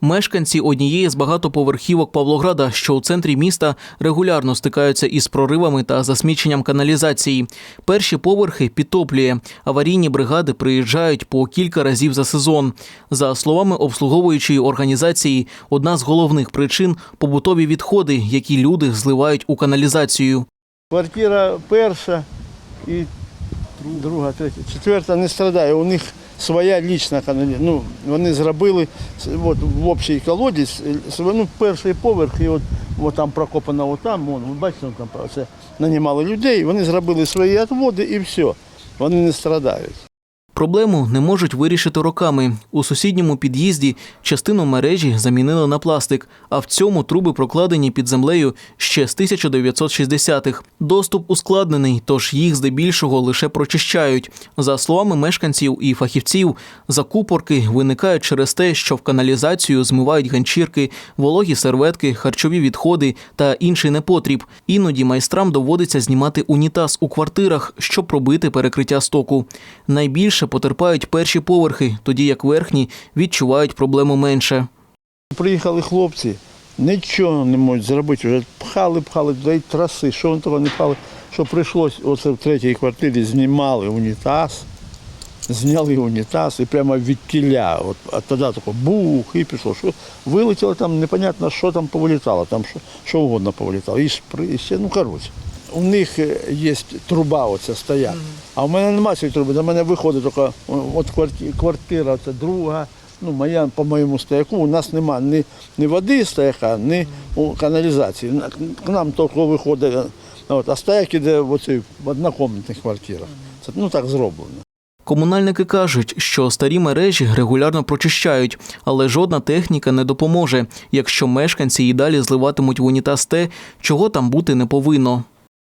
Мешканці однієї з багатоповерхівок Павлограда, що у центрі міста, регулярно стикаються із проривами та засміченням каналізації. Перші поверхи підтоплює. Аварійні бригади приїжджають по кілька разів за сезон. За словами обслуговуючої організації, одна з головних причин побутові відходи, які люди зливають у каналізацію. Квартира перша і друга, третя, четверта не страдає. У них своя лічна каналі. Ну, вони зробили от, в общій колодязь, е, ну, перший поверх, і от, от там прокопано, от там, вон, бачите, там це нанімали людей, вони зробили свої відводи і все. Вони не страдають. Проблему не можуть вирішити роками. У сусідньому під'їзді частину мережі замінили на пластик, а в цьому труби прокладені під землею ще з 1960-х. Доступ ускладнений, тож їх здебільшого лише прочищають. За словами мешканців і фахівців, закупорки виникають через те, що в каналізацію змивають ганчірки, вологі серветки, харчові відходи та інший непотріб. Іноді майстрам доводиться знімати унітаз у квартирах, щоб пробити перекриття стоку. Найбільше потерпають перші поверхи, тоді як верхні відчувають проблему менше. Приїхали хлопці, нічого не можуть зробити. Вже пхали, пхали, туди траси, що вони того не пхали. Що прийшлось, оце в третій квартирі знімали унітаз, зняли унітаз і прямо від тіля. От, тоді тако бух і пішло. Що вилетіло там, непонятно, що там повилітало, там що, що угодно повилітало. І шпри, і ще, ну коротше. У них е, є труба, оця стоять. А в мене немає цієї труби. До мене виходить тільки от квартира, це друга. Ну, моя по моєму стояку у нас немає ні, ні води стояка, ні каналізації. К нам тільки виходить, е, от, а стояк іде в оцій в однокомнатних квартирах. Це ну так зроблено. Комунальники кажуть, що старі мережі регулярно прочищають, але жодна техніка не допоможе, якщо мешканці і далі зливатимуть в унітаз те, чого там бути не повинно.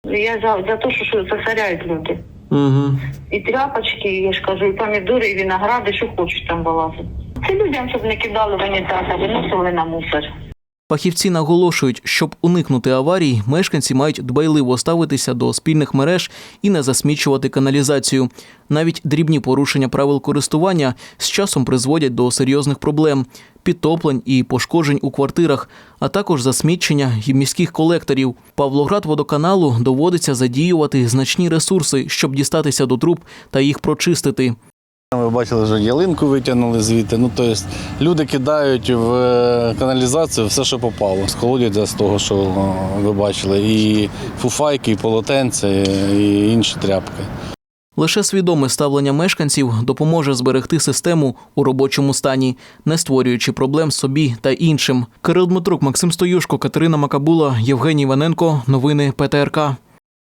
Я за, за те, що, засоряють люди. Угу. І тряпочки, я ж кажу, і помідори, і виногради, що хочуть там вилазить. Це людям, щоб не кидали в унітаз, а виносили на мусор. Фахівці наголошують, щоб уникнути аварій, мешканці мають дбайливо ставитися до спільних мереж і не засмічувати каналізацію. Навіть дрібні порушення правил користування з часом призводять до серйозних проблем підтоплень і пошкоджень у квартирах, а також засмічення міських колекторів. Павлоград водоканалу доводиться задіювати значні ресурси, щоб дістатися до труб та їх прочистити. Ви бачили, вже ялинку витягнули звідти. Ну, тобто люди кидають в е, каналізацію все, що попало. З колодязя з того, що е, ви бачили. І фуфайки, і полотенце, і інші тряпки. Лише свідоме ставлення мешканців допоможе зберегти систему у робочому стані, не створюючи проблем собі та іншим. Кирил Дмитрук, Максим Стоюшко, Катерина Макабула, Євгеній Іваненко. Новини ПТРК.